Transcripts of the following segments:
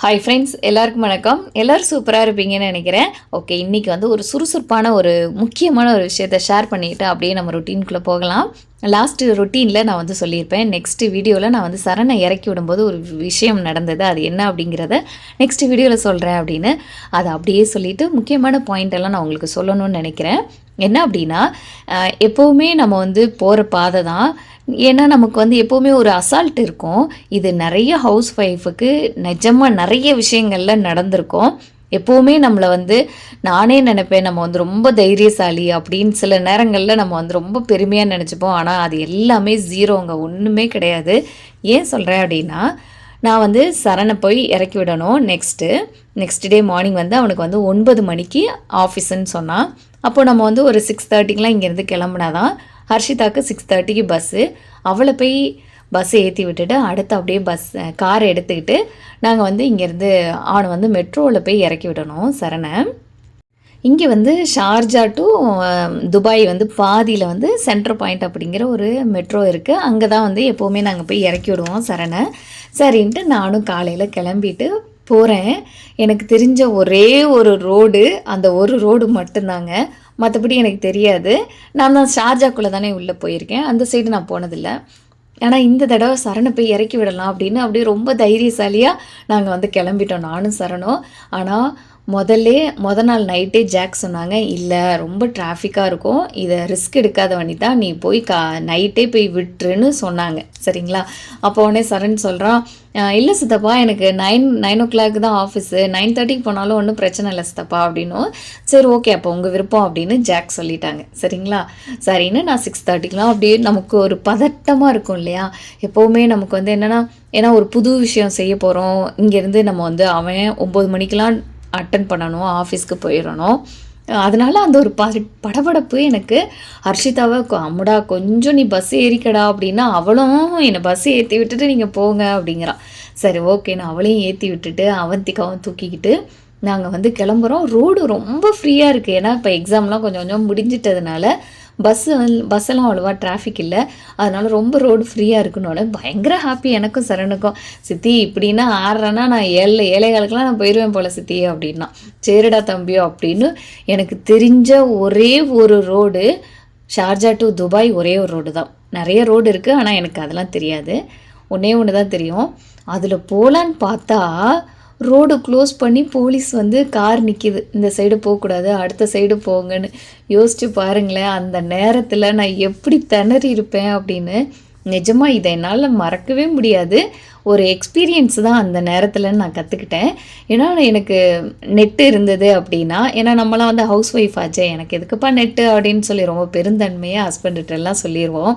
Hi friends எல்லாருக்கும் வணக்கம். எல்லோரும் சூப்பராக இருப்பீங்கன்னு நினைக்கிறேன். ஓகே இன்றைக்கி வந்து ஒரு சுறுசுறுப்பான ஒரு முக்கியமான ஒரு விஷயத்த ஷேர் பண்ணிவிட்டு அப்படியே நம்ம ரொட்டீனுக்குள்ளே போகலாம். லாஸ்ட்டு ரொட்டீனில் நான் வந்து சொல்லியிருப்பேன். நெக்ஸ்ட் வீடியோவில் நான் வந்து சரணை இறக்கி விடும்போது ஒரு விஷயம் நடந்தது. அது என்ன அப்படிங்கிறத நெக்ஸ்ட் வீடியோவில் சொல்கிறேன் அப்படின்னு. அதை அப்படியே சொல்லிவிட்டு முக்கியமான பாயிண்ட் எல்லாம் நான் உங்களுக்கு சொல்லணும்னு நினைக்கிறேன். என்ன அப்படின்னா எப்போவுமே நம்ம வந்து போகிற பாதை தான். ஏன்னா நமக்கு வந்து எப்போவுமே ஒரு அசால்ட் இருக்கும். இது நிறைய ஹவுஸ் ஒய்ஃபுக்கு நிஜமாக நிறைய விஷயங்கள்ல நடந்திருக்கும். எப்போவுமே நம்மளை வந்து நானே நினைப்பேன் நம்ம வந்து ரொம்ப தைரியசாலி அப்படின்னு சில நேரங்களில் நம்ம வந்து ரொம்ப பெருமையாக நினச்சிப்போம். ஆனால் அது எல்லாமே ஜீரோங்க ஒன்றுமே கிடையாது. ஏன் சொல்கிறேன் அப்படின்னா நான் வந்து சரணை போய் இறக்கி விடணும் நெக்ஸ்ட்டு நெக்ஸ்ட் டே மார்னிங் வந்து அவனுக்கு வந்து ஒன்பது மணிக்கு ஆஃபீஸுன்னு சொன்னான். அப்போ நம்ம வந்து ஒரு சிக்ஸ் தேர்ட்டிக்கெலாம் இங்கேருந்து கிளம்புனாதான் ஹர்ஷிதாக்கு சிக்ஸ் தேர்ட்டிக்கு பஸ்ஸு அவளை போய் பஸ்ஸை ஏற்றி விட்டுட்டு அடுத்து அப்படியே பஸ் காரை எடுத்துக்கிட்டு நாங்கள் வந்து இங்கேருந்து அவனை வந்து மெட்ரோவில் போய் இறக்கி விடணும் சரணை இங்கே வந்து ஷார்ஜா டு துபாய் வந்து பாதியில் வந்து சென்ட்ரல் பாயிண்ட் அப்படிங்கிற ஒரு மெட்ரோ இருக்குது அங்கே தான் வந்து எப்போவுமே நாங்கள் போய் இறக்கி விடுவோம் சரணை சரின்ட்டு நானும் காலையில் கிளம்பிட்டு போகிறேன் எனக்கு தெரிஞ்ச ஒரே ஒரு ரோடு அந்த ஒரு ரோடு மட்டும்தாங்க. மற்றபடி எனக்கு தெரியாது. நான் தான் ஷார்ஜாக்குள்ளே தானே உள்ளே போயிருக்கேன். அந்த சைடு நான் போனதில்லை. ஆனால் இந்த தடவை சரணை போய் இறக்கி விடலாம் அப்படின்னு அப்படியே ரொம்ப தைரியசாலியாக நாங்கள் வந்து கிளம்பிட்டோம். நானும் சரணும். ஆனால் முதல்ல முத நாள் நைட்டே ஜாக் சொன்னாங்க இல்லை ரொம்ப டிராஃபிக்காக இருக்கும். இதை ரிஸ்க் எடுக்காத வண்டி நீ போய் கா நைட்டே போய் விட்டுருன்னு சொன்னாங்க. சரிங்களா? அப்போ உடனே சரண் சொல்கிறான் இல்லை சித்தப்பா எனக்கு நைன் நைன் ஓ கிளாக் தான் ஆஃபீஸு நைன் தேர்ட்டிக்கு போனாலும் ஒன்றும் பிரச்சனை இல்லை சித்தப்பா அப்படின்னும். சரி ஓகே அப்போ உங்கள் விருப்பம் அப்படின்னு ஜாக் சொல்லிட்டாங்க. சரிங்களா? சரின்னு நான் சிக்ஸ் தேர்ட்டிக்கெலாம் அப்படியே நமக்கு ஒரு பதட்டமாக இருக்கும் இல்லையா? எப்போவுமே நமக்கு வந்து என்னென்னா ஏன்னா ஒரு புது விஷயம் செய்ய போகிறோம் இங்கேருந்து நம்ம வந்து அவன் ஒம்பது மணிக்கெலாம் அட்டன் பண்ணணும் ஆஃபீஸ்க்கு போயிடணும். அதனால் அந்த ஒரு ப படபடப்பு எனக்கு. ஹர்ஷிதாவை கொ- அம்முடா கொஞ்சம் நீ பஸ் ஏறிக்கடா அப்படின்னா அவளும் என்னை பஸ் ஏற்றி விட்டுட்டு நீங்கள் போங்க அப்படிங்கிறான் சரி ஓகே நான் அவளையும் ஏற்றி விட்டுட்டு அவந்திக்காவும் தூக்கிக்கிட்டு நாங்கள் வந்து கிளம்புறோம். ரோடு ரொம்ப ஃப்ரீயாக இருக்குது ஏன்னா இப்போ எக்ஸாம்லாம் கொஞ்சம் கொஞ்சம் முடிஞ்சிட்டதுனால பஸ்ஸு பஸ்ஸெல்லாம் அவ்வளோவா டிராஃபிக் இல்லை. அதனால் ரொம்ப ரோடு ஃப்ரீயாக இருக்குன்னோட பயங்கர ஹாப்பி எனக்கும் சரணுக்கும் சித்தி இப்படின்னா ஆறுறேன்னா நான் ஏழை ஏழைகளுக்கெல்லாம் நான் போயிடுவேன் போல சித்தி அப்படின்னா. சரிடா தம்பியோ அப்படின்னு எனக்கு தெரிஞ்ச ஒரே ஒரு ரோடு ஷார்ஜா டு துபாய் ஒரே ஒரு ரோடு தான். நிறைய ரோடு இருக்குது ஆனால் எனக்கு அதெல்லாம் தெரியாது. ஒன்றே ஒன்று தான் தெரியும். அதில் போகலான்னு பார்த்தா ரோடு க்ளோஸ் பண்ணி போலீஸ் வந்து கார் நிற்கிது இந்த சைடு போகக்கூடாது அடுத்த சைடு போங்கன்னு. யோசிச்சு பாருங்களேன் அந்த நேரத்தில் நான் எப்படி திணறி இருப்பேன் அப்படின்னு. நிஜமாக இதை என்னால் மறக்கவே முடியாது. ஒரு எக்ஸ்பீரியன்ஸ் தான் அந்த நேரத்தில் நான் கற்றுக்கிட்டேன் ஏன்னா எனக்கு நெட்டு இருந்தது அப்படின்னா ஏன்னா நம்மளாம் வந்து ஹவுஸ் ஒய்ஃப் ஆச்சே எனக்கு எதுக்குப்பா நெட்டு அப்படின்னு சொல்லி ரொம்ப பெருந்தன்மையாக ஹஸ்பண்ட்கிட்ட சொல்லிடுவோம்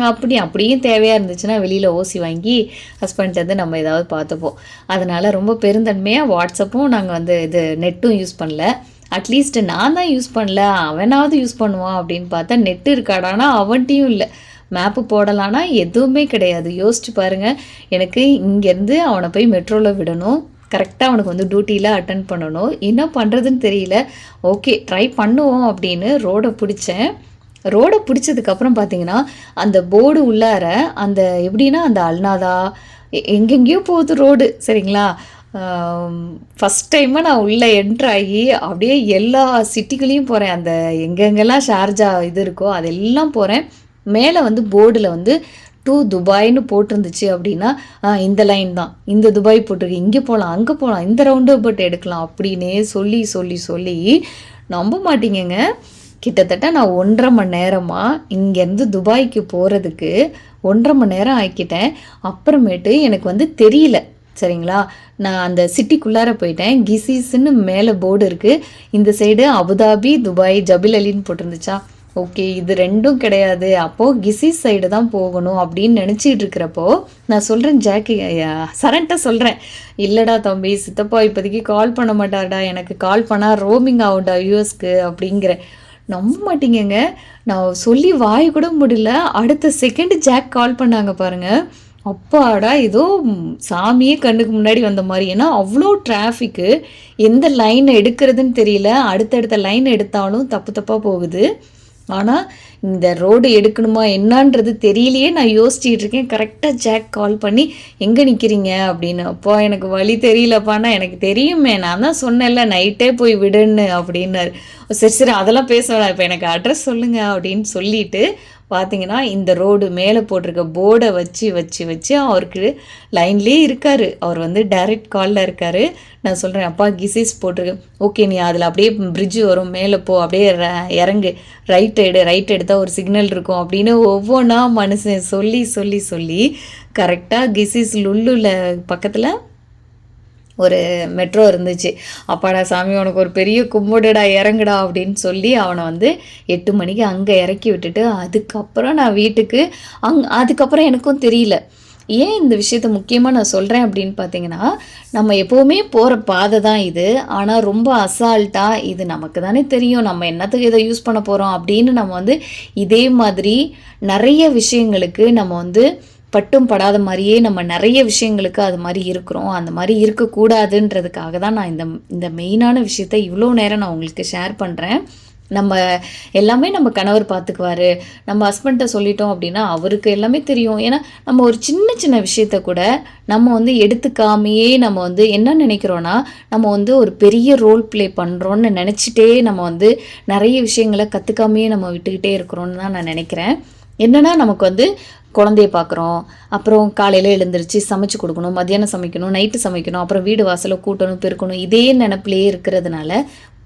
அப்படி அப்படியும் தேவையாக இருந்துச்சுன்னா வெளியில் ஓசி வாங்கி ஹஸ்பண்ட்லேருந்து வந்து நம்ம ஏதாவது பார்த்துப்போம். அதனால் ரொம்ப பெருந்தன்மையாக வாட்ஸ்அப்பும் நாங்கள் வந்து இது நெட்டும் யூஸ் பண்ணல. அட்லீஸ்ட் நான் தான் யூஸ் பண்ணல. அவனாவது யூஸ் பண்ணுவான் அப்படின்னு பார்த்தா நெட்டு இருக்காடானா அவன்கிட்டையும் இல்லை. மேப்பு போடலான்னா எதுவுமே கிடையாது. யோசிச்சு பாருங்கள் எனக்கு இங்கேருந்து அவனை போய் மெட்ரோவில் விடணும். கரெக்டாக அவனுக்கு வந்து டியூட்டியில் அட்டன் பண்ணணும். என்ன பண்ணுறதுன்னு தெரியல. ஓகே ட்ரை பண்ணுவோம் அப்படின்னு ரோடை பிடிச்சேன். ரோடை பிடிச்சதுக்கப்புறம் பார்த்தீங்கன்னா அந்த போர்டு உள்ளார அந்த எப்படின்னா அந்த அல்நாதா எ- எங்கெங்கேயோ போகுது ரோடு சரிங்களா? ஃபஸ்ட் டைமாக நான் உள்ளே என்ட்ராகி அப்படியே எல்லா சிட்டிகளையும் போகிறேன் அந்த எங்கெங்கெல்லாம் ஷார்ஜா இது இருக்கோ அதெல்லாம் போகிறேன் மேலே வந்து போர்டில் வந்து டு துபாய்னு போட்டிருந்துச்சு அப்படின்னா இந்த லைன் தான். இந்த துபாய் போட்டிருக்கு. இங்கே போகலாம் அங்கே போகலாம் இந்த ரவுண்டு பட் எடுக்கலாம். அப்படின்னே சொல்லி சொல்லி சொல்லி நம்ப மாட்டீங்கங்க. கிட்டத்தட்ட நான் ஒன்றரை மணி நேரமாக இங்கேருந்து துபாய்க்கு போகிறதுக்கு ஒன்றரை மணி நேரம் ஆக்கிட்டேன் அப்புறமேட்டு எனக்கு வந்து தெரியல சரிங்களா? நான் அந்த சிட்டிக்குள்ளார போயிட்டேன். கிசிஸ்ன்னு மேலே போர்டு இருக்குது இந்த side Abu Dhabi Dubai Jebel அலின்னு போட்டிருந்துச்சா? ஓகே இது ரெண்டும் கிடையாது. அப்போது கிசிஸ் சைடு தான் போகணும் அப்படின்னு நினச்சிட்டு இருக்கிறப்போ நான் சொல்கிறேன் ஜாக்கி சரண்ட்ட சொல்கிறேன் இல்லைடா தம்பி சித்தப்பா இப்போதைக்கு கால் பண்ண மாட்டார்டா. எனக்கு கால் பண்ணால் ரோமிங் ஆகும்டா யூஎஸ்க்கு அப்படிங்கிறேன் நம்ப மாட்டீங்கங்க. நான் சொல்லி வாய் கூட முடியல அடுத்த செகண்ட் ஜாக் கால் பண்ணாங்க பாருங்க. அப்பாடா ஏதோ சாமியே கண்ணுக்கு முன்னாடி வந்த மாதிரி. ஏன்னா அவ்வளோ டிராஃபிக்கு எந்த லைன் எடுக்கிறதுன்னு தெரியல. அடுத்தடுத்த லைன் எடுத்தாலும் தப்பு தப்பாக போகுது. ஆனால் இந்த ரோடு எடுக்கணுமா என்னான்றது தெரியலையே நான் யோசிச்சுட்டு இருக்கேன். கரெக்டாக ஜாக் கால் பண்ணி எங்கே நிற்கிறீங்க அப்படின்னு. அப்போ எனக்கு வழி தெரியலப்பான்னா எனக்கு தெரியுமே. நான் தான் சொன்னேன்ல நைட்டே போய் விடுன்னு அப்படின்னாரு. சரி சரி அதெல்லாம் பேச இப்போ எனக்கு அட்ரஸ் சொல்லுங்கள் அப்படின்னு சொல்லிட்டு பார்த்தீங்கன்னா இந்த ரோடு மேலே போட்டிருக்க போர்டை வச்சு வச்சு வச்சு அவருக்கு லைன்லேயே இருக்கார். அவர் வந்து டைரக்ட் காலில் இருக்கார். நான் சொல்கிறேன் அப்பா கிசிஸ் போட்டிருக்கு. ஓகே நீ அதில் அப்படியே பிரிட்ஜு வரும். மேலே போ. அப்படியே ர- இறங்கு. ரைட் எடு ரைட் எடுத்தால் ஒரு சிக்னல் இருக்கும். அப்படின்னு ஒவ்வொன்றா மனுஷன் சொல்லி சொல்லி சொல்லி கரெக்டாக கிசிஸ் லுல்லுல பக்கத்தில் ஒரு மெட்ரோ இருந்துச்சு. அப்பாடா சாமி உனக்கு ஒரு பெரிய கும்பிடுடா இறங்குடா அப்படின்னு சொல்லி அவனை வந்து எட்டு மணிக்கு அங்கே இறக்கி விட்டுட்டு அதுக்கப்புறம் நான் வீட்டுக்கு அங் அதுக்கப்புறம் எனக்கும் தெரியல. ஏன் இந்த விஷயத்த முக்கியமாக நான் சொல்கிறேன் அப்படின்னு பார்த்தீங்கன்னா நம்ம எப்போவுமே போகிற பாதை தான் இது. ஆனால் ரொம்ப அசால்ட்டாக இது நமக்கு தானே தெரியும். நம்ம என்னத்துக்கு இதை யூஸ் பண்ண போகிறோம் அப்படின்னு நம்ம வந்து இதே மாதிரி நிறைய விஷயங்களுக்கு நம்ம வந்து பட்டும் படாத மாதிரியே நம்ம நிறைய விஷயங்களுக்கு அது மாதிரி இருக்கிறோம். அந்த மாதிரி இருக்கக்கூடாதுன்றதுக்காக தான் நான் இந்த இந்த மெயினான விஷயத்த இவ்வளோ நேரம் நான் உங்களுக்கு ஷேர் பண்ணுறேன் நம்ம எல்லாமே நம்ம கணவர் பார்த்துக்குவாரு. நம்ம ஹஸ்பண்ட்டை சொல்லிட்டோம் அப்படின்னா அவருக்கு எல்லாமே தெரியும். ஏன்னா நம்ம ஒரு சின்ன சின்ன விஷயத்த கூட நம்ம வந்து எடுத்துக்காமையே நம்ம வந்து என்ன நினைக்கிறோன்னா நம்ம வந்து ஒரு பெரிய ரோல் ப்ளே பண்ணுறோன்னு நினச்சிட்டே நம்ம வந்து நிறைய விஷயங்களை கற்றுக்காமையே நம்ம விட்டுக்கிட்டே இருக்கிறோன்னு தான் நான் நினைக்கிறேன். என்னன்னா நமக்கு வந்து குழந்தைய பார்க்குறோம் அப்புறம் காலையில் எழுந்திரிச்சு சமைச்சு கொடுக்கணும் மத்தியானம் சமைக்கணும் நைட்டு சமைக்கணும் அப்புறம் வீடு வாசலை கூட்டணும் பெருக்கணும் இதே நினப்பிலேயே இருக்கிறதுனால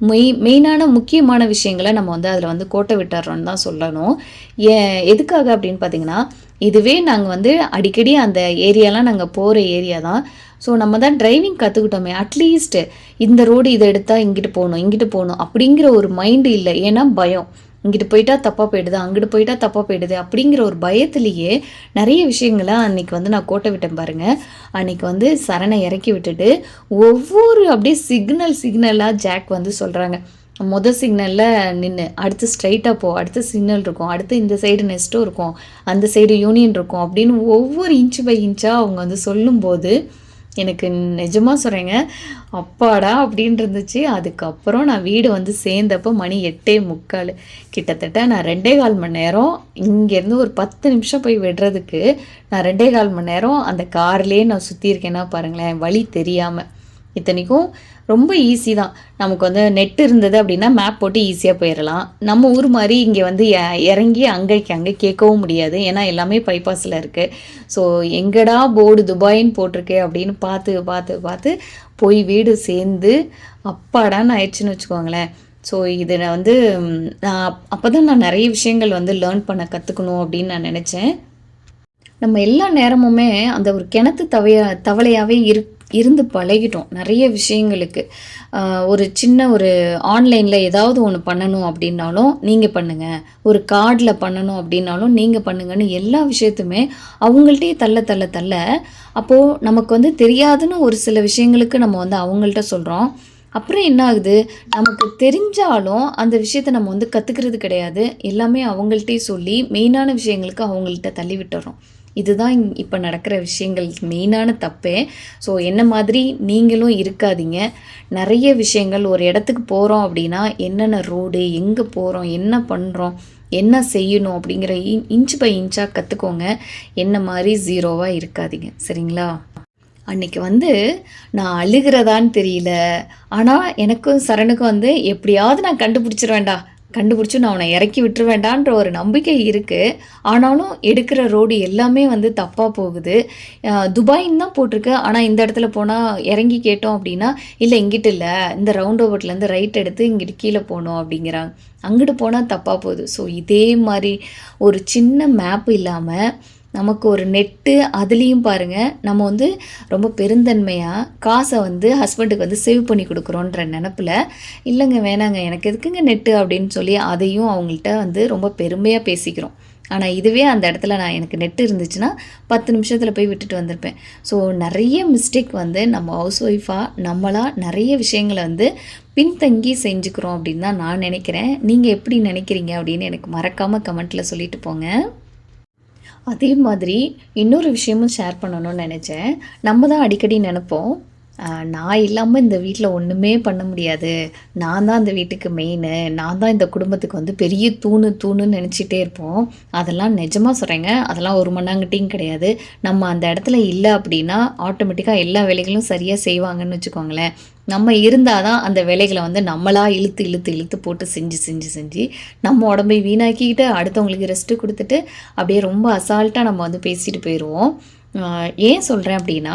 மெய் மெயினான முக்கியமான விஷயங்களை நம்ம வந்து அதில் வந்து கோட்டை விட்டுறோன்னு தான் சொல்லணும். ஏன் எதுக்காக அப்படின்னு பார்த்தீங்கன்னா இதுவே நாங்கள் வந்து அடிக்கடி அந்த ஏரியாலாம் நாங்கள் போகிற ஏரியா தான். ஸோ நம்ம தான் டிரைவிங் கற்றுக்கிட்டோமே அட்லீஸ்ட் இந்த ரோடு இதை எடுத்தால் இங்கிட்டு போகணும் இங்கிட்டு போகணும் அப்படிங்கிற ஒரு மைண்டு இல்லை. ஏன்னா பயம். இங்கிட்டு போயிட்டா தப்பாக போயிடுது அங்கிட்டு போயிட்டா தப்பாக போயிடுது அப்படிங்கிற ஒரு பயத்திலேயே நிறைய விஷயங்களை அன்னைக்கு வந்து நான் கோட்டை விட்டேன் பாருங்கள் அன்னைக்கு வந்து சரணை இறக்கி விட்டுட்டு ஒவ்வொரு அப்படியே சிக்னல் சிக்னலாக ஜாக் வந்து சொல்கிறாங்க மொதல் சிக்னலில் நின்று அடுத்து ஸ்ட்ரைட்டாக போ அடுத்த சிக்னல் இருக்கும் அடுத்து இந்த சைடு நெஸ்ட்டும் இருக்கும் அந்த சைடு யூனியன் இருக்கும் அப்படின்னு ஒவ்வொரு இன்ச்சு பை இன்ச்சாக அவங்க வந்து சொல்லும்போது எனக்கு நிஜமாக சொல்கிறேங்க அப்பாடா அப்படின்னு இருந்துச்சு. அதுக்கப்புறம் நான் வீடு வந்து சேர்ந்தப்போ மணி எட்டே முக்கால். கிட்டத்தட்ட நான் ரெண்டே கால் மணி நேரம் இங்கேருந்து ஒரு பத்து நிமிஷம் போய் விடுறதுக்கு நான் ரெண்டே கால் மணி நேரம் அந்த கார்லேயே நான் சுற்றியிருக்கேன்னா பாருங்களேன் வழி தெரியாமல் இத்தனைக்கும் ரொம்ப ஈஸி தான். நமக்கு வந்து நெட் இருந்தது அப்படின்னா மேப் போட்டு ஈஸியாக போயிடலாம் நம்ம ஊர் மாதிரி இங்கே வந்து இறங்கி அங்கேக்கு அங்கே கேட்கவும் முடியாது. ஏன்னா எல்லாமே பைபாஸில் இருக்குது ஸோ எங்கடா போர்டு துபாயின்னு போட்டிருக்கே அப்படின்னு பார்த்து பார்த்து பார்த்து போய் வீடு சேர்ந்து அப்பாடான்னு ஆயிடுச்சுன்னு வச்சுக்கோங்களேன். ஸோ இதில் நான் வந்து நான் அப்போ தான் நான் நிறைய விஷயங்கள் வந்து லேர்ன் பண்ண கற்றுக்கணும் அப்படின்னு நான் நினச்சேன். நம்ம எல்லா நேரமுமே அந்த ஒரு கிணத்து தவைய தவளையாகவே இருக்கு இருந்து பழகிட்டோம். நிறைய விஷயங்களுக்கு. ஒரு சின்ன ஒரு ஆன்லைனில் ஏதாவது ஒன்று பண்ணணும் அப்படின்னாலும் நீங்கள் பண்ணுங்கள் ஒரு கார்டில் பண்ணணும் அப்படின்னாலும் நீங்கள் பண்ணுங்கன்னு எல்லா விஷயத்துமே அவங்கள்ட்டயே தள்ள தள்ள தள்ள. அப்போது நமக்கு வந்து தெரியாதுன்னு ஒரு சில விஷயங்களுக்கு நம்ம வந்து அவங்கள்ட்ட சொல்கிறோம் அப்புறம் என்ன ஆகுது? நமக்கு தெரிஞ்சாலும் அந்த விஷயத்தை நம்ம வந்து கற்றுக்கிறது கிடையாது. எல்லாமே அவங்கள்ட்டே சொல்லி மெயினான விஷயங்களுக்கு அவங்கள்ட்ட தள்ளி விட்டுறோம். இதுதான் இப்போ நடக்கிற விஷயங்கள் மெயினான தப்பே. ஸோ என்ன மாதிரி நீங்களும் இருக்காதீங்க. நிறைய விஷயங்கள் ஒரு இடத்துக்கு போகிறோம் அப்படின்னா என்னென்ன ரோடு எங்கே போகிறோம் என்ன பண்ணுறோம் என்ன செய்யணும் அப்படிங்கிற இன்ச் பை இன்ச்சாக கற்றுக்கோங்க என்ன மாதிரி ஜீரோவாக இருக்காதீங்க. சரிங்களா? அன்னைக்கு வந்து நான் அழுகிறதான்னு தெரியல. ஆனால் எனக்கும் சரணுக்கும் வந்து எப்படியாவது நான் கண்டுபிடிச்சிருவேன்டா. கண்டுபிடிச்சி நான் அவனை இறக்கி விட்டுருவேண்டான்ற ஒரு நம்பிக்கை இருக்குது ஆனாலும் எடுக்கிற ரோடு எல்லாமே வந்து தப்பாக போகுது. துபாயின்னு தான் போட்டிருக்கு. ஆனால் இந்த இடத்துல போனால் இறங்கி கேட்டோம் அப்படின்னா இல்லை இங்கிட்டு இல்லை. இந்த ரவுண்ட் ஓபர்ட்லேருந்து ரைட் எடுத்து இங்கிட்டு கீழே போகணும் அப்படிங்கிறாங்க. அங்கிட்டு போனால் தப்பாக போகுது. ஸோ இதே மாதிரி ஒரு சின்ன மேப் இல்லாமல் நமக்கு ஒரு நெட்டு அதுலேயும் பாருங்கள் நம்ம வந்து ரொம்ப பெருந்தன்மையாக காசை வந்து ஹஸ்பண்டுக்கு வந்து சேவ் பண்ணி கொடுக்குறோன்ற நினப்பில் இல்லைங்க வேணாங்க எனக்கு எதுக்குங்க நெட்டு? அப்படின்னு சொல்லி அதையும் அவங்கள்ட்ட வந்து ரொம்ப பெருமையாக பேசிக்கிறோம். ஆனால் இதுவே அந்த இடத்துல நான் எனக்கு நெட் இருந்துச்சுன்னா பத்து நிமிஷத்தில் போய் விட்டுட்டு வந்திருப்பேன். ஸோ நிறைய மிஸ்டேக் வந்து நம்ம ஹவுஸ் ஒய்ஃபாக நம்மளாக நிறைய விஷயங்களை வந்து பின்தங்கி செஞ்சுக்கிறோம் அப்படின்னு தான் நான் நினைக்கிறேன். நீங்கள் எப்படி நினைக்கிறீங்க அப்படின்னு எனக்கு மறக்காமல் கமெண்ட்டில் சொல்லிட்டு போங்க. அதே மாதிரி இன்னொரு விஷயமும் ஷேர் பண்ணணும்னு நினச்சேன். நம்ம தான் அடிக்கடி நினப்போம். நான் இல்லாமல் இந்த வீட்டில் ஒன்றுமே பண்ண முடியாது. நான் தான் இந்த வீட்டுக்கு மெயின் நான் தான் இந்த குடும்பத்துக்கு வந்து பெரிய தூணு தூணுன்னு நினச்சிட்டே இருப்போம். அதெல்லாம் நிஜமாக சொல்கிறேங்க அதெல்லாம் ஒரு மண்ணாங்கட்டியும் கிடையாது. நம்ம அந்த இடத்துல இல்லை அப்படின்னா ஆட்டோமேட்டிக்காக எல்லா வேலைகளும் சரியாக செய்வாங்கன்னு வச்சுக்கோங்களேன். நம்ம இருந்தால் தான் அந்த வேலைகளை வந்து நம்மளாக இழுத்து இழுத்து இழுத்து போட்டு செஞ்சு செஞ்சு செஞ்சு நம்ம உடம்பை வீணாக்கிக்கிட்டு அடுத்தவங்களுக்கு ரெஸ்ட்டு கொடுத்துட்டு அப்படியே ரொம்ப அசால்ட்டாக நம்ம வந்து பேசிட்டு போயிடுவோம் ஏன் சொல்கிறேன் அப்படின்னா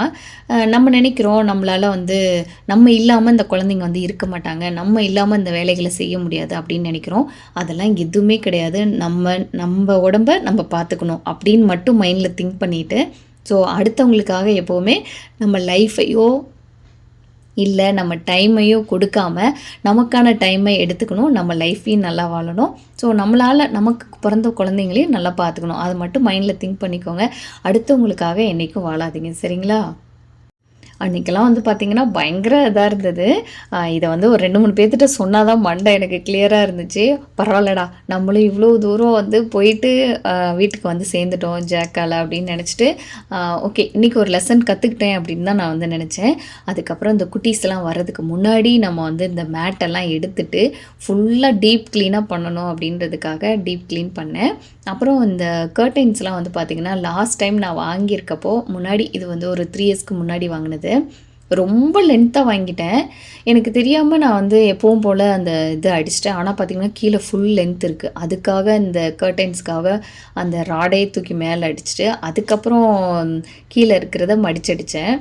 நம்ம நினைக்கிறோம் நம்மளால் வந்து நம்ம இல்லாமல் இந்த குழந்தைங்க வந்து இருக்க மாட்டாங்க நம்ம இல்லாமல் இந்த வேலைகளை செய்ய முடியாது அப்படின்னு நினைக்கிறோம். அதெல்லாம் எதுவுமே கிடையாது. நம்ம நம்ம உடம்ப நம்ம பார்த்துக்கணும் அப்படின்னு மட்டும் மைண்டில் திங்க் பண்ணிவிட்டு ஸோ அடுத்தவங்களுக்காக எப்போவுமே நம்ம லைஃப்பையோ இல்லை நம்ம டைமையும் கொடுக்காம நமக்கான டைமை எடுத்துக்கணும். நம்ம லைஃப்பையும் நல்லா வாழணும். ஸோ நம்மளால் நமக்கு பிறந்த குழந்தைங்களையும் நல்லா பார்த்துக்கணும். அதை மட்டும் மைண்டில் திங்க் பண்ணிக்கோங்க. அடுத்தவங்களுக்காக என்றைக்கும் வாழாதீங்க. சரிங்களா? அன்றைக்கெல்லாம் வந்து பார்த்திங்கன்னா பயங்கர இதாக இருந்தது. இதை வந்து ஒரு ரெண்டு மூணு பேர்த்திட்ட சொன்னால் தான் மண்டை எனக்கு கிளியராக இருந்துச்சு. பரவாயில்லடா நம்மளும் இவ்வளோ தூரம் வந்து போயிட்டு வீட்டுக்கு வந்து சேர்ந்துட்டோம் ஜாக்கால அப்படின்னு நினச்சிட்டு ஓகே இன்றைக்கி ஒரு லெசன் கற்றுக்கிட்டேன் அப்படின்னு தான் நான் வந்து நினச்சேன். அதுக்கப்புறம் இந்த குட்டீஸ்லாம் வர்றதுக்கு முன்னாடி நம்ம வந்து இந்த மேட்டெல்லாம் எடுத்துட்டு ஃபுல்லாக டீப் க்ளீனாக பண்ணணும் அப்படின்றதுக்காக டீப் க்ளீன் பண்ணேன். அப்புறம் இந்த கர்டைன்ஸ்லாம் வந்து பார்த்திங்கன்னா லாஸ்ட் டைம் நான் வாங்கியிருக்கப்போ முன்னாடி இது வந்து ஒரு த்ரீ இயர்ஸ்க்கு முன்னாடி வாங்கினது. ரொம்ப லென்த்தாக வாங்கிட்டேன். எனக்கு தெரியாமல் நான் வந்து எப்பவும் போல் அந்த இது அடிச்சிட்டேன். ஆனால் பார்த்திங்கன்னா கீழே ஃபுல் லென்த் இருக்குது அதுக்காக இந்த கர்டைன்ஸ்க்காக அந்த ராடே தூக்கி மேலே அடிச்சிட்டு அதுக்கப்புறம் கீழே இருக்கிறத மடிச்சடித்தேன்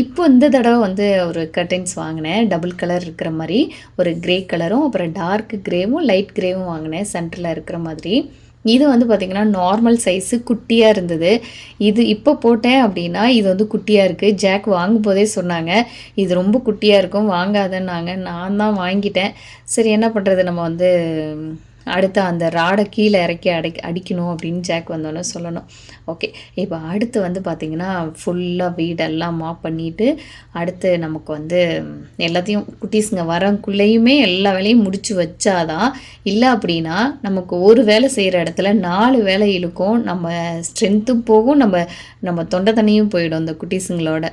இப்போ இந்த தடவை வந்து ஒரு கர்டைன்ஸ் வாங்கினேன். டபுள் கலர் இருக்கிற மாதிரி. ஒரு க்ரே கலரும் அப்புறம் டார்க் க்ரேவும் லைட் க்ரேவும் வாங்கினேன். சென்டரில் இருக்கிற மாதிரி. இது வந்து பார்த்திங்கன்னா நார்மல் சைஸு குட்டியாக இருந்தது. இது இப்போ போட்டேன் அப்படின்னா இது வந்து குட்டியாக இருக்குது ஜாக் வாங்கும் போதே சொன்னாங்க இது ரொம்ப குட்டியாக இருக்கும் வாங்காதன்னாங்க. நான் தான் வாங்கிட்டேன். சரி என்ன பண்ணுறது நம்ம வந்து அடுத்து அந்த ராடை கீழே இறக்கி அடி அடிக்கணும் அப்படின்னு ஜாக் வந்தோன்னே சொல்லணும். ஓகே இப்போ அடுத்து வந்து பார்த்திங்கன்னா ஃபுல்லாக வீடெல்லாம் மாப் பண்ணிவிட்டு அடுத்து நமக்கு வந்து எல்லாத்தையும் குட்டீஸுங்க வரக்குள்ளேயுமே எல்லா வேலையும் முடித்து வச்சாதான் இல்லை அப்படின்னா நமக்கு ஒரு வேலை செய்கிற இடத்துல நாலு வேலை இழுக்கும் நம்ம ஸ்ட்ரென்த்தும் போகும் நம்ம நம்ம தொண்டை தண்ணியும் போயிடும் அந்த குட்டீஸுங்களோட.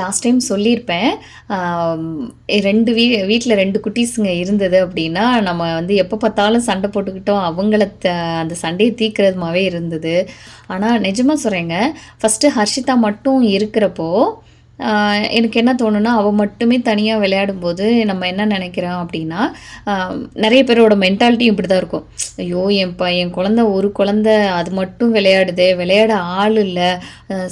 லாஸ்ட் டைம் சொல்லியிருப்பேன். ரெண்டு வீ வீட்டில் ரெண்டு குட்டீஸுங்க இருந்தது அப்படின்னா நம்ம வந்து எப்போ பார்த்தாலும் சண்டை போட்டுக்கிட்டோம். அவங்கள த அந்த சண்டையை தீக்கிறதுமாவே இருந்தது. ஆனால் நிஜமாக சொல்கிறேங்க ஃபஸ்ட்டு ஹர்ஷிதா மட்டும் இருக்கிறப்போ எனக்கு என்ன தோணுன்னா அவள் மட்டுமே தனியாக விளையாடும்போது நம்ம என்ன நினைக்கிறோம் அப்படின்னா நிறைய பேரோட மென்டாலிட்டியும் இப்படி தான் இருக்கும். ஐயோ என் ப என் குழந்த ஒரு குழந்த அது மட்டும் விளையாடுதே விளையாட ஆள் இல்லை.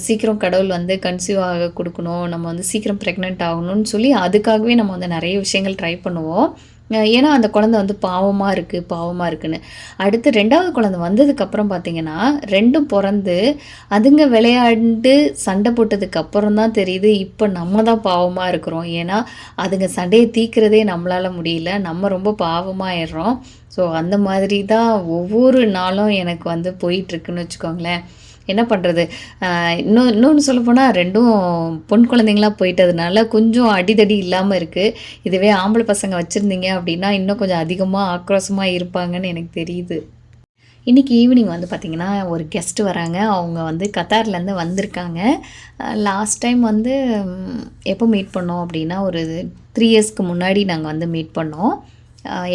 சீக்கிரம் கடவுள் வந்து கன்சீவ் ஆக கொடுக்கணும். நம்ம வந்து சீக்கிரம் ப்ரெக்னென்ட் ஆகணும்னு சொல்லி அதுக்காகவே நம்ம வந்து நிறைய விஷயங்கள் ட்ரை பண்ணுவோம். ஏன்னா அந்த குழந்தை வந்து பாவமாக இருக்குது பாவமாக இருக்குன்னு. அடுத்து ரெண்டாவது குழந்தை வந்ததுக்கப்புறம் பார்த்தீங்கன்னா ரெண்டும் பிறந்து அதுங்க விளையாண்டு சண்டை போட்டதுக்கு அப்புறம் தான் தெரியுது இப்போ நம்ம தான் பாவமாக இருக்கிறோம். ஏன்னா அதுங்க சண்டையை தீக்கிறதே நம்மளால் முடியல நம்ம ரொம்ப பாவமாயிடுறோம். ஸோ அந்த மாதிரி தான் ஒவ்வொரு நாளும் எனக்கு வந்து போயிட்டுருக்குன்னு வச்சுக்கோங்களேன். என்ன பண்ணுறது இன்னும் இன்னொன்று சொல்லப்போனால் ரெண்டும் பொன் குழந்தைங்களா போயிட்டதுனால கொஞ்சம் அடிதடி இல்லாமல் இருக்குது இதுவே ஆம்பளை பசங்க வச்சுருந்தீங்க அப்படின்னா இன்னும் கொஞ்சம் அதிகமாக ஆக்ரோஷமாக இருப்பாங்கன்னு எனக்கு தெரியுது. இன்றைக்கி ஈவினிங் வந்து பார்த்திங்கன்னா ஒரு கெஸ்ட் வராங்க. அவங்க வந்து கத்தார்லேருந்து வந்திருக்காங்க. லாஸ்ட் டைம் வந்து எப்போ மீட் பண்ணோம் அப்படின்னா ஒரு த்ரீ இயர்ஸ்க்கு முன்னாடி நாங்கள் வந்து மீட் பண்ணோம்.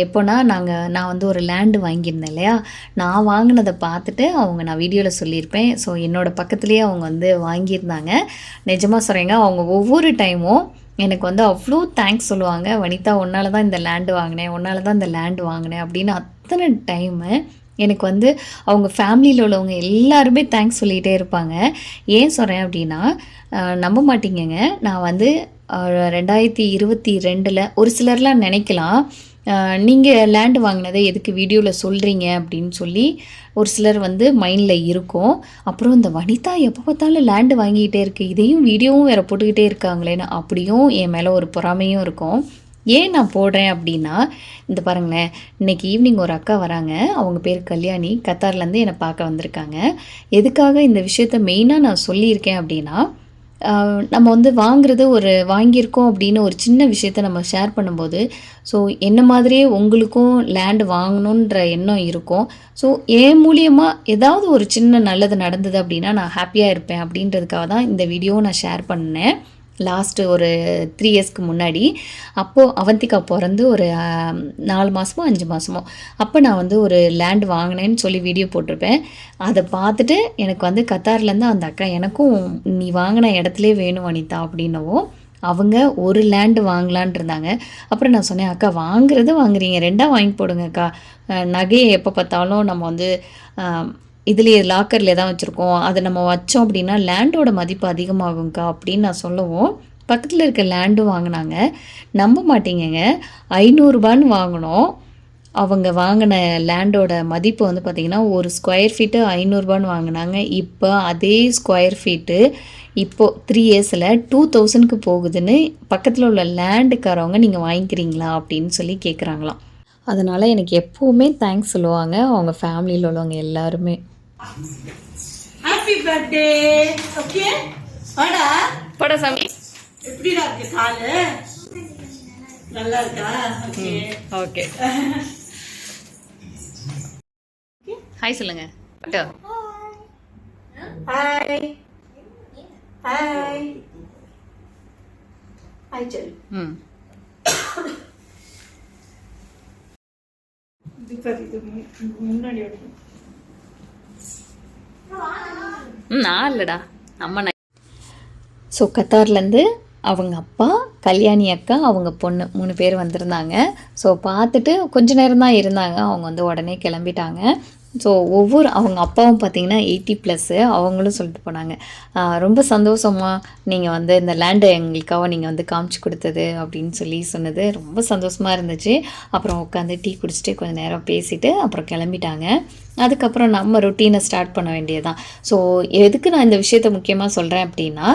எப்போனா நாங்கள் நான் வந்து ஒரு லேண்டு வாங்கியிருந்தேன் இல்லையா? நான் வாங்கினதை பார்த்துட்டு அவங்க நான் வீடியோவில் சொல்லியிருப்பேன். ஸோ என்னோடய பக்கத்துலேயே அவங்க வந்து வாங்கியிருந்தாங்க. நிஜமாக சொல்கிறேங்க அவங்க ஒவ்வொரு டைமும் எனக்கு வந்து அவ்வளோ தேங்க்ஸ் சொல்லுவாங்க. வனிதா உன்னால தான் இந்த லேண்டு வாங்கினேன். உன்னால தான் இந்த லேண்டு வாங்கினேன். அப்படின்னு அத்தனை டைமு எனக்கு வந்து அவங்க ஃபேமிலியில் உள்ளவங்க எல்லாருமே தேங்க்ஸ் சொல்லிகிட்டே இருப்பாங்க. ஏன் சொல்கிறேன் அப்படின்னா நம்ப மாட்டீங்கங்க. நான் வந்து ரெண்டாயிரத்தி இருபத்தி ரெண்டில் ஒரு சிலர்லாம் நினைக்கலாம். நீங்கள் லேண்டு வாங்கினதை எதுக்கு வீடியோவில் சொல்கிறீங்க அப்படின்னு சொல்லி ஒரு சிலர் வந்து மைண்டில் இருக்கும். அப்புறம் இந்த வனிதா எப்போ பார்த்தாலும் லேண்டு வாங்கிக்கிட்டே இருக்கு. இதையும் வீடியோவும் வேறு போட்டுக்கிட்டே இருக்காங்களேன்னு அப்படியும் என் மேலே ஒரு பொறாமையும் இருக்கும். ஏன் நான் போடுறேன் அப்படின்னா இந்த பாருங்களேன் இன்னைக்கு ஈவினிங் ஒரு அக்கா வராங்க. அவங்க பேர் கல்யாணி. கத்தார்லேருந்து என்னை பார்க்க வந்திருக்காங்க. எதுக்காக இந்த விஷயத்த மெயினாக நான் சொல்லியிருக்கேன் அப்படின்னா நம்ம வந்து வாங்குறது ஒரு வாங்கியிருக்கோம் அப்படின்னு ஒரு சின்ன விஷயத்த நம்ம ஷேர் பண்ணும்போது ஸோ என்ன மாதிரியே உங்களுக்கும் லேண்ட் வாங்கணுன்ற எண்ணம் இருக்கும். ஸோ என் மூலியமாக ஏதாவது ஒரு சின்ன நல்லது நடந்தது அப்படின்னா நான் ஹாப்பியாக இருப்பேன் அப்படின்றதுக்காக தான் இந்த வீடியோவை நான் ஷேர் பண்ணேன். லாஸ்ட்டு ஒரு த்ரீ இயர்ஸ்க்கு முன்னாடி அப்போது அவந்திகா பிறந்து ஒரு நாலு மாதமோ அஞ்சு மாதமோ அப்போ நான் வந்து ஒரு லேண்ட் வாங்கினேன்னு சொல்லி வீடியோ போட்டிருப்பேன். அதை பார்த்துட்டு எனக்கு வந்து கத்தார்லேருந்து அந்த அக்கா எனக்கும் நீ வாங்கின இடத்துலே வேணும் அனிதா அப்படின்னவும் அவங்க ஒரு லேண்டு வாங்கலான் இருந்தாங்க. அப்புறம் நான் சொன்னேன் அக்கா வாங்குறது வாங்குறீங்க. ரெண்டாக வாங்கி போடுங்க அக்கா. நகையை எப்போ பார்த்தாலும் நம்ம வந்து இதுலேயே லாக்கரில் தான் வச்சுருக்கோம். அதை நம்ம வச்சோம் அப்படின்னா லேண்டோட மதிப்பு அதிகமாகும்க்கா அப்படின்னு நான் சொல்லுவோம். பக்கத்தில் இருக்க லேண்டும் வாங்கினாங்க. நம்ப மாட்டீங்கங்க. ஐநூறுரூபான்னு வாங்கினோம். அவங்க வாங்கின லேண்டோட மதிப்பு வந்து பார்த்திங்கன்னா ஒரு ஸ்கொயர் ஃபீட்டு ஐநூறுரூபான்னு வாங்கினாங்க. இப்போ அதே ஸ்கொயர் ஃபீட்டு இப்போது த்ரீ இயர்ஸில் டூ தௌசண்ட்க்கு போகுதுன்னு பக்கத்தில் உள்ள லேண்டுக்காரவங்க நீங்கள் வாங்கிக்கிறீங்களா அப்படின்னு சொல்லி கேட்குறாங்களாம் அதனால் எனக்கு எப்போவுமே தேங்க்ஸ் சொல்லுவாங்க. அவங்க ஃபேமிலியில் உள்ளவங்க எல்லாருமே. ஹாப்பி பர்த்டே ஓகே வாடா. பட சாமி. எப்படிடா இருக்கு காலு? நல்லா இருக்கா? ஓகே ஓகே ஹாய் சொல்லுங்க. பட்டோ ஹாய் ஹாய் ஹாய் சொல்லு ம். முன்னாடி நான் இல்லைடா. அம்மா ஸோ கத்தார்லேருந்து அவங்க அப்பா கல்யாணி அக்கா அவங்க பொண்ணு மூணு பேர் வந்திருந்தாங்க. ஸோ பார்த்துட்டு கொஞ்ச நேரம் தான் இருந்தாங்க. அவங்க வந்து உடனே கிளம்பிட்டாங்க. ஸோ ஒவ்வொரு அவங்க அப்பாவும் பார்த்தீங்கன்னா எயிட்டி ப்ளஸ்ஸு அவங்களும் சொல்லிட்டு போனாங்க. ரொம்ப சந்தோஷமாக நீங்கள் வந்து இந்த லேண்டை எங்களுக்காக நீங்கள் வந்து காமிச்சு கொடுத்தது அப்படின்னு சொல்லி சொன்னது. ரொம்ப சந்தோஷமாக இருந்துச்சு. அப்புறம் உட்காந்து டீ குடிச்சிட்டு கொஞ்சம் நேரம் பேசிவிட்டு அப்புறம் கிளம்பிட்டாங்க. அதுக்கப்புறம் நம்ம ரொட்டீனை ஸ்டார்ட் பண்ண வேண்டியதுதான். ஸோ எதுக்கு நான் இந்த விஷயத்த முக்கியமாக சொல்கிறேன் அப்படின்னா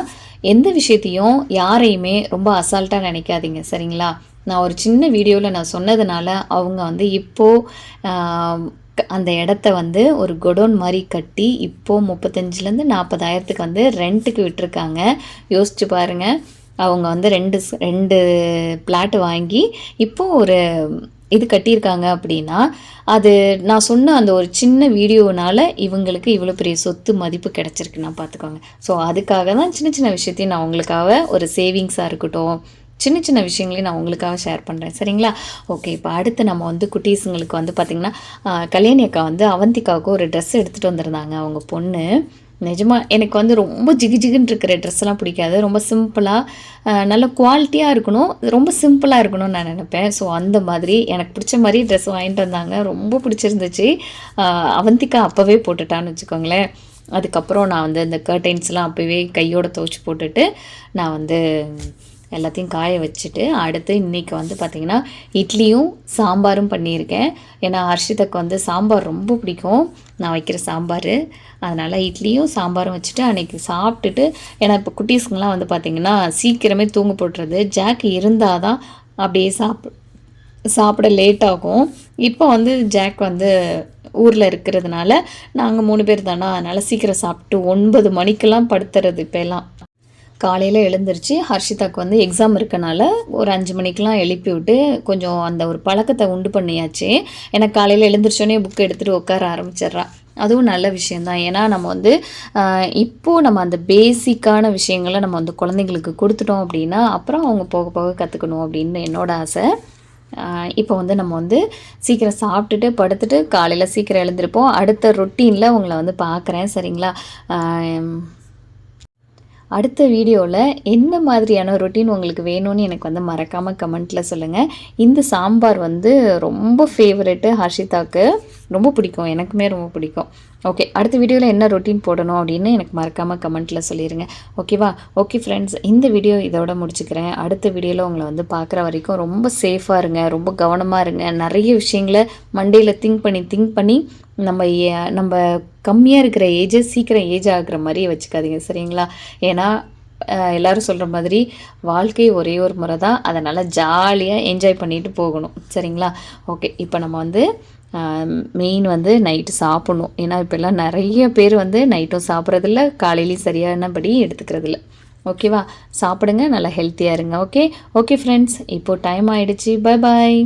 எந்த விஷயத்தையும் யாரையுமே ரொம்ப அசால்ட்டாக நினைக்காதீங்க சரிங்களா? நான் ஒரு சின்ன வீடியோவில் நான் சொன்னதுனால அவங்க வந்து இப்போது அந்த இடத்த வந்து ஒரு கொடோன் மாதிரி கட்டி இப்போது முப்பத்தஞ்சுலேருந்து நாற்பதாயிரத்துக்கு வந்து ரெண்ட்டுக்கு விட்டுருக்காங்க. யோசிச்சு பாருங்கள் அவங்க வந்து ரெண்டு ரெண்டு பிளாட் வாங்கி இப்போ ஒரு இது கட்டியிருக்காங்க அப்படின்னா அது நான் சொன்ன அந்த ஒரு சின்ன வீடியோனால இவங்களுக்கு இவ்வளோ பெரிய சொத்து மதிப்பு கிடச்சிருக்குன்னா பார்த்துக்கோங்க. ஸோ அதுக்காக தான் சின்ன சின்ன விஷயத்தையும் நான் உங்களுக்காக ஒரு சேவிங்ஸாக இருக்கட்டும் சின்ன சின்ன விஷயங்களையும் நான் உங்களுக்காக ஷேர் பண்ணுறேன் சரிங்களா? ஓகே இப்போ அடுத்து நம்ம வந்து குட்டீஸுங்களுக்கு வந்து பார்த்திங்கன்னா கல்யாணி அக்கா வந்து அவந்திக்காவுக்கு ஒரு ட்ரெஸ் எடுத்துகிட்டு வந்திருந்தாங்க. அவங்க பொண்ணு நிஜமாக எனக்கு வந்து ரொம்ப ஜிகு ஜிகுன்னு இருக்கிற ட்ரெஸ்லாம் பிடிக்காது. ரொம்ப சிம்பிளாக நல்ல குவாலிட்டியாக இருக்கணும். ரொம்ப சிம்பிளாக இருக்கணும்னு நான் நினப்பேன். ஸோ அந்த மாதிரி எனக்கு பிடிச்ச மாதிரி ட்ரெஸ் வாங்கிட்டு வந்தாங்க. ரொம்ப பிடிச்சிருந்துச்சு. அவந்திக்கா அப்போவே போட்டுட்டான்னு வச்சுக்கோங்களேன். அதுக்கப்புறம் நான் வந்து இந்த கர்டைன்ஸ்லாம் அப்போவே கையோட துவச்சி போட்டுட்டு நான் வந்து எல்லாத்தையும் காய வச்சுட்டு அடுத்து இன்றைக்கி வந்து பார்த்திங்கன்னா இட்லியும் சாம்பாரும் பண்ணியிருக்கேன். ஏன்னா ஹர்ஷிதாக்கு வந்து சாம்பார் ரொம்ப பிடிக்கும். நான் வைக்கிற சாம்பார். அதனால் இட்லியும் சாம்பாரும் வச்சுட்டு அன்றைக்கி சாப்பிட்டுட்டு ஏன்னா இப்போ குட்டீஸுங்கெலாம் வந்து பார்த்திங்கன்னா சீக்கிரமே தூங்க போட்டுறது. ஜாக் இருந்தால் தான் அப்படியே சாப் சாப்பிட லேட் ஆகும். இப்போ வந்து ஜாக் வந்து ஊரில் இருக்கிறதுனால நாங்கள் மூணு பேர் தானே? அதனால் சீக்கிரம் சாப்பிட்டு ஒன்பது மணிக்கெல்லாம் படுத்துறது இப்போல்லாம். காலையில் எழுந்திருச்சு ஹர்ஷிதாக்கு வந்து எக்ஸாம் இருக்கனால ஒரு அஞ்சு மணிக்கெலாம் எழுப்பி விட்டு கொஞ்சம் அந்த ஒரு பழக்கத்தை உண்டு பண்ணியாச்சு. ஏன்னா காலையில் எழுந்திரிச்சோன்னே புக் எடுத்துகிட்டு உட்கார ஆரம்பிச்சிடுறா. அதுவும் நல்ல விஷயந்தான் ஏன்னா நம்ம வந்து இப்போது நம்ம அந்த பேசிக்கான விஷயங்களை நம்ம வந்து குழந்தைங்களுக்கு கொடுத்துட்டோம் அப்படின்னா அப்புறம் அவங்க போக போக கற்றுக்கணும் அப்படின்னு என்னோட ஆசை. இப்போ வந்து நம்ம வந்து சீக்கிரம் சாப்பிட்டுட்டு படுத்துட்டு காலையில் சீக்கிரம் எழுந்திருப்போம். அடுத்த ரொட்டீனில் உங்களை வந்து பார்க்குறேன். சரிங்களா? அடுத்த வீடியோவில் என்ன மாதிரியான ரொட்டீன் உங்களுக்கு வேணும்னு எனக்கு வந்து மறக்காமல் கமெண்ட்டில் சொல்லுங்கள் இந்த சாம்பார் வந்து ரொம்ப ஃபேவரெட்டு ஹர்ஷிதாக்கு ரொம்ப பிடிக்கும். எனக்குமே ரொம்ப பிடிக்கும். ஓகே அடுத்த வீடியோவில் என்ன ரொட்டீன் போடணும் அப்படின்னு எனக்கு மறக்காமல் கமெண்ட்டில் சொல்லிடுங்க ஓகேவா ஓகே ஃப்ரெண்ட்ஸ் இந்த வீடியோ இதோட முடிச்சுக்கிறேன். அடுத்த வீடியோவில் உங்களை வந்து பார்க்குற வரைக்கும் ரொம்ப சேஃபாக இருங்க ரொம்ப கவனமாக இருங்க. நிறைய விஷயங்களை மண்டேயில் திங்க் பண்ணி திங்க் பண்ணி நம்ம ஏ- நம்ம கம்மியாக இருக்கிற ஏஜை சீக்கிரம் ஏஜ் ஆகுற மாதிரி வச்சுக்காதீங்க சரிங்களா? ஏன்னா எல்லோரும் எல்லாரும் சொல்கிற மாதிரி வாழ்க்கை ஒரே ஒரு முறை தான். அதனால் ஜாலியாக என்ஜாய் பண்ணிட்டு போகணும் சரிங்களா? ஓகே இப்போ நம்ம வந்து மெயின் வந்து நைட்டு சாப்பிட்ணும். ஏன்னா இப்போல்லாம் நிறைய பேர் வந்து நைட்டும் சாப்பிட்றதில்ல காலையிலையும் சரியானபடி எடுத்துக்கிறதில்ல. ஓகேவா சாப்பிடுங்க நல்லா ஹெல்த்தியாக இருங்க ஓகே ஓகே ஃப்ரெண்ட்ஸ் இப்போது டைம் ஆகிடுச்சி பை பாய்